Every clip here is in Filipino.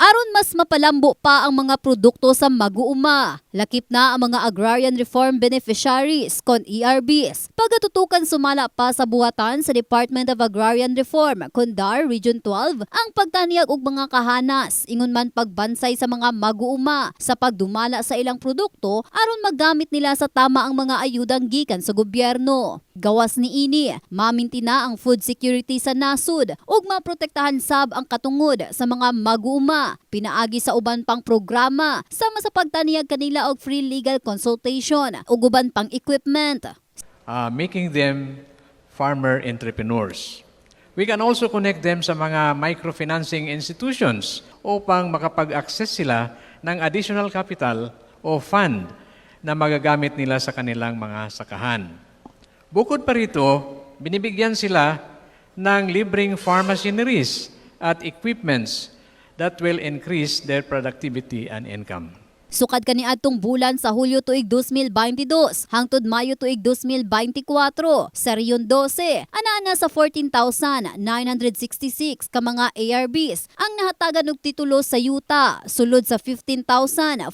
aron mas mapalambo pa ang mga produkto sa mag-uuma. Lakip na ang mga Agrarian Reform Beneficiaries kon ERBs. Pagatutukan sumala pa sa buhatan sa Department of Agrarian Reform, Kundar Region 12, ang pagtaniyag og mga kahanas ingon man pagbansay sa mga mag-uuma sa pagdumala sa ilang produkto aron magamit nila sa tama ang mga ayudang gikan sa gobyerno. Gawas ni ini, maminti na ang food security sa nasud ug maprotektahan sab ang katungod sa mga mag-uuma. Pinaagi sa uban pang programa sama sa pagtaniyag kanila og free legal consultation ug uban pang equipment. uh, making them farmer entrepreneurs. We can also connect them sa mga microfinancing institutions upang makapag-access sila ng additional capital o fund na magagamit nila sa kanilang mga sakahan. Bukod pa rito, binibigyan sila ng libreng farm machineries at equipments that will increase their productivity and income. Sukad kani adtong bulan sa Hulyo tuig 2022 hangtod Mayo tuig 2024 sa Riyon 12 ana sa 14,966 ka mga ARBs ang nahatagan og titulo sa yuta sulod sa 15,484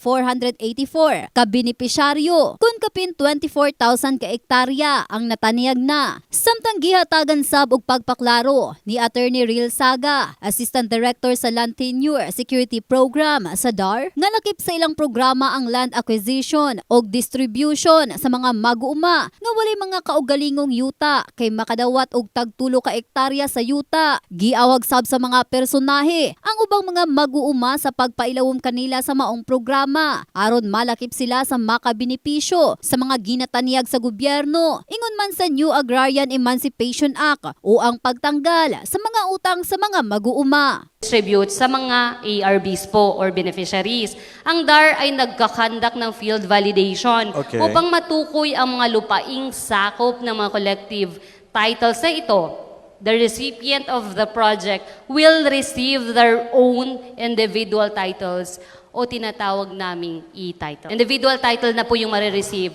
ka benepisyaryo kun kapin 24,000 ka ektarya ang nataniyag na samtang gihatagan sab og pagpaklaro ni Attorney Real Saga Assistant Director sa Land Tenure Security Program sa DAR nga lakip sa ilang programa ang land acquisition o distribution sa mga mag-uuma nga walay mga kaugalingong yuta kay makadawat og tagtulo ka ektarya sa yuta. Giawag sab sa mga personahe ang ubang mga mag-uuma sa pagpailawom kanila sa maong programa aron malakip sila sa makabenepisyo sa mga ginataniyag sa gobyerno. Ingon man sa New Agrarian Emancipation Act o ang pagtanggal sa mga utang sa mga mag-uuma. distribute sa mga ARBs po or beneficiaries. Ang DAR ay nagkakandak ng field validation Okay. upang matukoy ang mga lupaing sakop ng mga collective titles na ito. The recipient of the project will receive their own individual titles o tinatawag naming e-title. Individual title na po yung marireceive.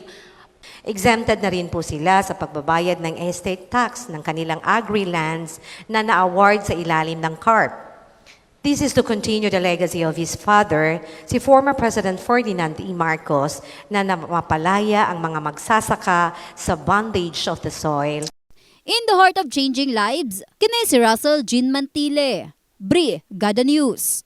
Exempted na rin po sila sa pagbabayad ng estate tax ng kanilang agri-lands na na-award sa ilalim ng CARP. This is to continue the legacy of his father, si former President Ferdinand E. Marcos, na namapalaya ang mga magsasaka sa bondage of the soil. In the heart of changing lives, kini si Russell Jean Mantile. Bri, Gada News.